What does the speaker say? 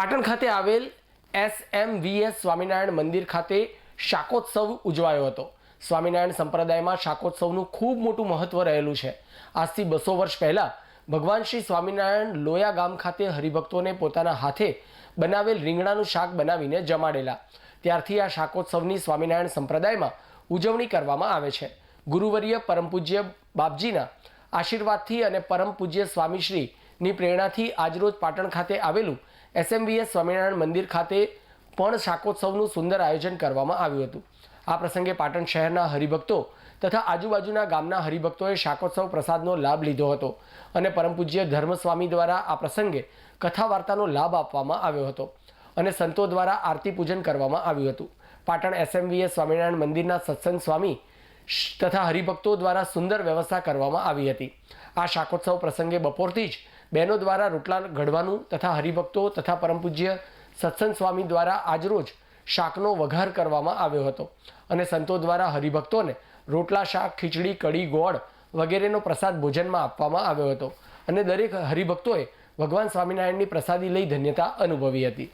પાટણ ખાતે આવેલ એસ એમ વીએસ સ્વામિનારાયણ મંદિર ખાતે શાકોત્સવ ઉજવાયો હતો. સ્વામિનારાયણ સંપ્રદાયમાં શાકોત્સવનું ખૂબ મોટું મહત્વ રહેલું છે. આજથી બસો વર્ષ પહેલાં ભગવાન શ્રી સ્વામિનારાયણ લોયા ગામ ખાતે હરિભક્તોને પોતાના હાથે બનાવેલ રીંગણાનું શાક બનાવીને જમાડેલા. ત્યારથી આ શાકોત્સવની સ્વામિનારાયણ સંપ્રદાયમાં ઉજવણી કરવામાં આવે છે. ગુરુવર્ય પરમ પૂજ્ય બાપજીના આશીર્વાદથી અને પરમ પૂજ્ય સ્વામીશ્રીની પ્રેરણાથી આજરોજ પાટણ ખાતે આવેલું એસએમવીએસ સ્વામિનારાયણ મંદિર ખાતે પણ શાકોત્સવનું સુંદર આયોજન કરવામાં આવ્યું હતું. આ પ્રસંગે પાટણ શહેરના હરિભક્તો તથા આજુબાજુના ગામના હરિભક્તોએ શાકોત્સવ પ્રસાદનો લાભ લીધો હતો અને પરમ પૂજ્ય ધર્મસ્વામી દ્વારા આ પ્રસંગે કથા વાર્તાનો લાભ આપવામાં આવ્યો હતો અને સંતો દ્વારા આરતી પૂજન કરવામાં આવ્યું હતું. પાટણ એસએમવીએ સ્વામિનારાયણ મંદિરના સત્સંગ સ્વામી તથા હરિભક્તો દ્વારા સુંદર વ્યવસ્થા કરવામાં આવી હતી. આ શાકોત્સવ પ્રસંગે બપોરથી જ બહેનો દ્વારા રોટલા ઘડવાનું તથા હરિભક્તો તથા પરમ પૂજ્ય સત્સંગ સ્વામી દ્વારા આજરોજ શાકનો વઘાર કરવામાં આવ્યો હતો. અને સંતો દ્વારા હરિભક્તોને રોટલા શાક, ખીચડી, કઢી, ગોળ વગેરેનો પ્રસાદ ભોજનમાં આપવામાં આવ્યો હતો. અને દરેક હરિભક્તોએ ભગવાન સ્વામિનારાયણની પ્રસાદી લઈ ધન્યતા અનુભવી હતી.